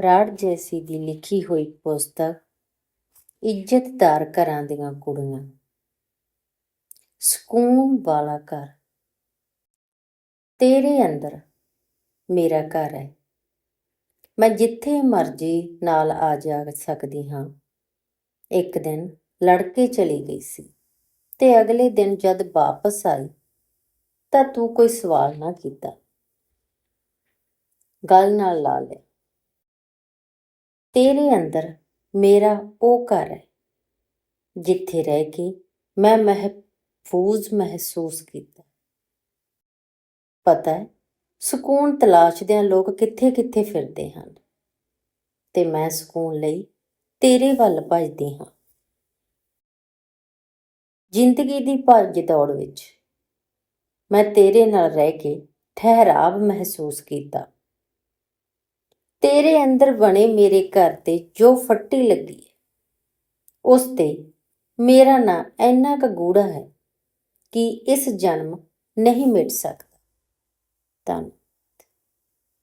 ਬਰਾੜ ਜੈਸੀ ਦੀ ਲਿਖੀ ਹੋਈ ਪੁਸਤਕ ਇੱਜ਼ਤਦਾਰ ਘਰਾਂ ਦੀਆਂ ਕੁੜੀਆਂ। ਸਕੂਨ ਵਾਲਾ ਘਰ। ਤੇਰੇ ਅੰਦਰ ਮੇਰਾ ਘਰ ਹੈ। ਮੈਂ ਜਿੱਥੇ ਮਰਜ਼ੀ ਨਾਲ ਆ ਜਾ ਸਕਦੀ ਹਾਂ। ਇੱਕ ਦਿਨ ਲੜਕੇ ਚਲੀ ਗਈ ਸੀ ਤੇ ਅਗਲੇ ਦਿਨ ਜਦ ਵਾਪਸ ਆਈ ਤਾਂ ਤੂੰ ਕੋਈ ਸਵਾਲ ਨਾ ਕੀਤਾ। ਗੱਲ ਨਾਲ ਲਾ ਲਿਆ। ਤੇਰੇ ਅੰਦਰ ਮੇਰਾ ਉਹ ਘਰ ਹੈ, ਜਿੱਥੇ ਰਹਿ ਕੇ ਮੈਂ ਮਹਿਫੂਜ਼ ਮਹਿਸੂਸ ਕੀਤਾ। ਪਤਾ ਹੈ, ਸਕੂਨ ਤਲਾਸ਼ਦਿਆਂ ਲੋਕ ਕਿੱਥੇ-ਕਿੱਥੇ ਫਿਰਦੇ ਹਨ ਤੇ ਮੈਂ ਸਕੂਨ ਲਈ ਤੇਰੇ ਵੱਲ ਭੱਜਦੀ ਹਾਂ। ਜ਼ਿੰਦਗੀ ਦੀ ਭੱਜ ਦੌੜ ਵਿੱਚ ਮੈਂ ਤੇਰੇ ਨਾਲ ਰਹਿ ਕੇ ਠਹਿਰਾਵ ਮਹਿਸੂਸ ਕੀਤਾ। ਤੇਰੇ ਅੰਦਰ ਬਣੇ ਮੇਰੇ ਘਰ ਤੇ ਜੋ ਫੱਟੀ ਲੱਗੀ ਹੈ, ਉਸ ਤੇ ਮੇਰਾ ਨਾਂ ਇੰਨਾ ਕੁ ਗੂੜਾ ਹੈ ਕਿ ਇਸ ਜਨਮ ਨਹੀਂ ਮਿਟ ਸਕਦਾ। ਧੰਨ।